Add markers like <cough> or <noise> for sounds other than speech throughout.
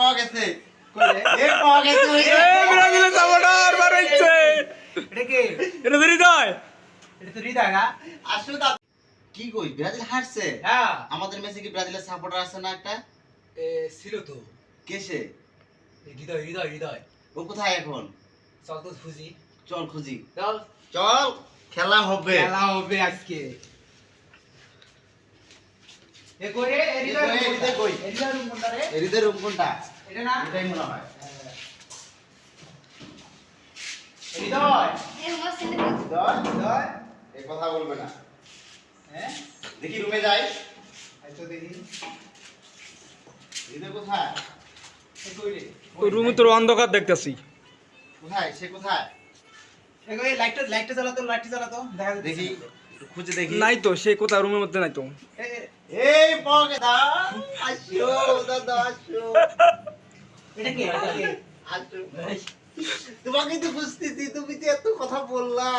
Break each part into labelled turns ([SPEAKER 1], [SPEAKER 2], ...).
[SPEAKER 1] পাওয়া গেছে।
[SPEAKER 2] কইলে
[SPEAKER 1] পাওয়া গেছে
[SPEAKER 3] এ ব্রাজিলের সাপোর্টার বাড়াইছে
[SPEAKER 2] এটা কে?
[SPEAKER 3] এটা তো হৃদয়।
[SPEAKER 2] এটা তো হৃদয় না?
[SPEAKER 1] আসলে কি কই? ব্রাজিল হারছে?
[SPEAKER 2] হ্যাঁ।
[SPEAKER 1] আমাদের মেসে কি ব্রাজিলের সাপোর্টার আছে না একটা?
[SPEAKER 2] এ ছিল তো।
[SPEAKER 1] কে সে
[SPEAKER 2] হৃদয় হৃদয় হৃদয়।
[SPEAKER 1] ও কোথায় এখন?
[SPEAKER 2] চল তো খুঁজি।
[SPEAKER 1] চল খুঁজি।
[SPEAKER 2] চল।
[SPEAKER 1] চল খেলা হবে।
[SPEAKER 2] খেলা হবে আজকে। এ
[SPEAKER 1] এই কথা বলবে না।
[SPEAKER 2] হ্যাঁ?
[SPEAKER 1] দেখি রুমে যাই।
[SPEAKER 2] এই দেখি।
[SPEAKER 1] কোথায়?
[SPEAKER 2] এ
[SPEAKER 3] রুমে তোর অন্ধকার দেখতেছি।
[SPEAKER 1] কোথায়? সে কোথায়?
[SPEAKER 2] লাইটটা লাইটটা জ্বালা তো লাইটটা জ্বালা তো। দেখা
[SPEAKER 1] দেখি খুঁজে দেখি।
[SPEAKER 3] নাই তো সে কোথায়? রুমের মধ্যে নাই তো।
[SPEAKER 2] এ,
[SPEAKER 1] এই পাওয়া আসো <laughs> দাদা আসো।
[SPEAKER 2] এটা কে
[SPEAKER 1] আসো। তোমাকে তো বুঝতেছি তুমি তো এত কথা বললা।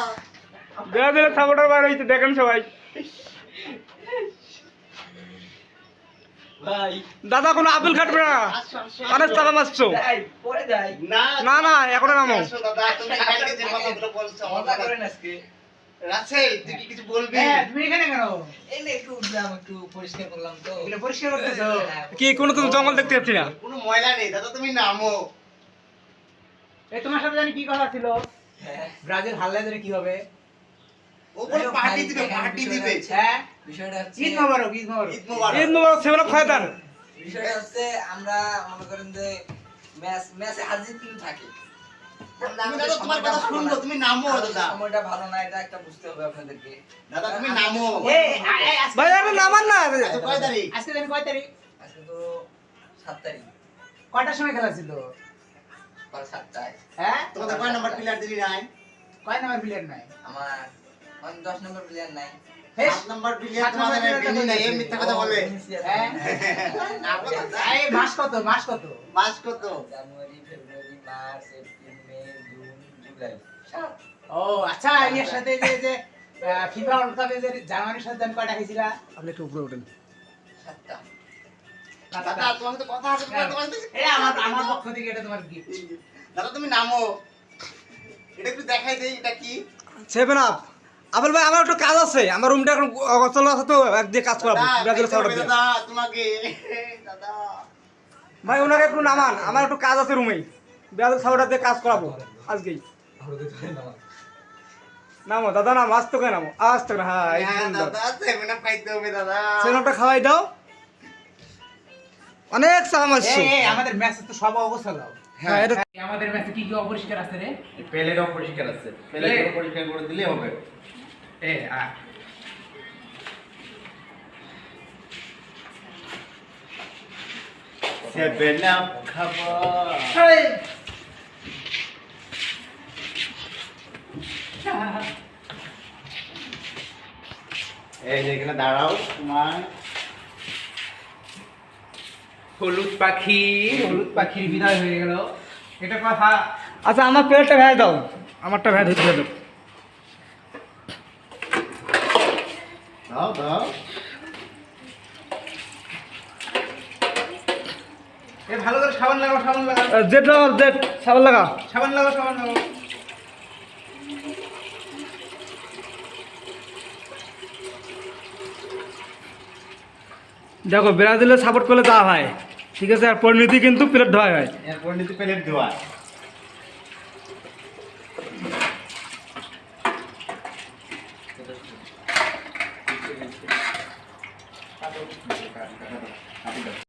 [SPEAKER 3] দেখেন সবাই। দাদা কোনো আপেল কাটবে না। অনেক টাকা মারছো
[SPEAKER 1] না
[SPEAKER 3] না না এখন নামো।
[SPEAKER 1] দাদা তুমি কালকে যে কথাগুলো বলছো
[SPEAKER 2] মজা করেন আজকে।
[SPEAKER 1] রাসেল তুই কি কিছু বলবি?
[SPEAKER 2] হ্যাঁ তুমি এখানে কেন?
[SPEAKER 4] এই নে একটু উঠলাম একটু পরিষ্কার করলাম তো।
[SPEAKER 2] এগুলো পরিষ্কার করতেছো?
[SPEAKER 4] হ্যাঁ,
[SPEAKER 3] কি কোনো তুমি জঙ্গল দেখতে পাচ্ছি না?
[SPEAKER 1] কোনো ময়লা নেই দাদা তুমি নামো।
[SPEAKER 2] এই তোমার সাথে জানি কি কথা ছিল?
[SPEAKER 4] হ্যাঁ।
[SPEAKER 2] ব্রাজিল হারলে ধরে কি হবে?
[SPEAKER 1] ও বলে পার্টি দিবে পার্টি দিবে।
[SPEAKER 2] হ্যাঁ?
[SPEAKER 4] বিষয়টা হচ্ছে
[SPEAKER 2] ঈদ মোবারক ঈদ মোবারক।
[SPEAKER 1] ঈদ মোবারক।
[SPEAKER 3] ঈদ মোবারক দেন
[SPEAKER 4] বিষয়টা হচ্ছে আমরা মনে করেন যে ম্যাচ ম্যাচে হার জিত কিন্তু থাকে।
[SPEAKER 1] তোমার কথা শুনব তুমি নামো দাদা
[SPEAKER 4] সময়টা ভালো না এটা একটা বুঝতে হবে আপনাদেরকে।
[SPEAKER 1] দাদা তুমি নামো।
[SPEAKER 2] এই আ- এই, আজকে-
[SPEAKER 3] ভাই আরে নামান না
[SPEAKER 1] কয় তারিখ?
[SPEAKER 2] আজকে জানি কয় তারিখ?
[SPEAKER 4] আজকে তো সাত তারিখ।
[SPEAKER 2] কয়টার সময় খেলা ছিল?
[SPEAKER 4] সকাল সাতটায়।
[SPEAKER 2] হ্যাঁ?
[SPEAKER 1] তোমাদের কয় নাম্বার প্লেয়ার দিলি নাই?
[SPEAKER 2] কয় নাম্বার প্লেয়ার নাই?
[SPEAKER 4] আমার দশ নম্বর প্লেয়ার নাই। মেসি।
[SPEAKER 2] হ্যাঁ। <laughs> এই মাস কত মাস কত?
[SPEAKER 1] মাস কত?
[SPEAKER 4] জানুয়ারি ফেব্রুয়ারি মার্চ এপ্রিল।
[SPEAKER 2] ও আচ্ছা এর সাথে যে যে ফিফা ওয়ার্ল্ড কাপে যে জার্মানির সাথে জানি কয়টা খেয়েছিলা?
[SPEAKER 3] আপনি একটু উপরে ওঠেন
[SPEAKER 4] সাতটা।
[SPEAKER 1] দাদা তোমার তো কথা আছে তোমার তোমার তো-
[SPEAKER 2] এই আমার আমার পক্ষ থেকে এটা তোমার গিফট
[SPEAKER 1] দাদা তুমি নামো। এটা একটু দেখাই দেই এটা কি?
[SPEAKER 3] সেভেন আপ আপেল ভাই আমার একটু কাজ আছে। আমার রুমটা এখন অচল আছে তো এক দিয়ে কাজ করাবো।
[SPEAKER 1] দাদা, তোমাকে।
[SPEAKER 3] ভাই ওনাকে একটু নামান। আমার একটু কাজ আছে রুমে ব্রাজিল সাপোর্টার দিয়ে কাজ করাবো। আজকেই। নামো দাদা নামো আজ তোকে নামো আজ তোকে হ্যাঁ
[SPEAKER 1] হ্যাঁ
[SPEAKER 3] সেভেনটা খাওয়াই দাও। অনেক
[SPEAKER 2] এই এই আমাদের ম্যাচে তো সব অবস্থা দাও।
[SPEAKER 3] হ্যাঁ
[SPEAKER 2] আমাদের ম্যাচে কি কি অপরিষ্কার আছে রে?
[SPEAKER 1] প্লেটও পরিষ্কার আছে। প্লেটও পরিষ্কার করে দিলে হবে।
[SPEAKER 2] এ আ।
[SPEAKER 1] সেভেন আপ খাব এই যে এখানে দাঁড়াও তোমার
[SPEAKER 2] হলুদ পাখি হলুদ পাখির বিদায় হয়ে গেল। এটা কথা
[SPEAKER 3] আচ্ছা আমার প্লেটটা ভেঙে দাও। আমারটা ভেঙে দিতে দাও।
[SPEAKER 1] দাও দাও।
[SPEAKER 2] এ ভালো করে সাবান লাগাও সাবান লাগাও।
[SPEAKER 3] জেট লাগাও জেট। সাবান লাগা
[SPEAKER 2] সাবান লাগাও সাবান লাগাও।
[SPEAKER 3] দেখো, ব্রাজিলের সাপোর্ট করলে তা হয়। ঠিক আছে? আর পরিণতি কিন্তু প্লেট ধোয়া হয়।
[SPEAKER 1] এরপর নিতে প্লেট ধোয়া।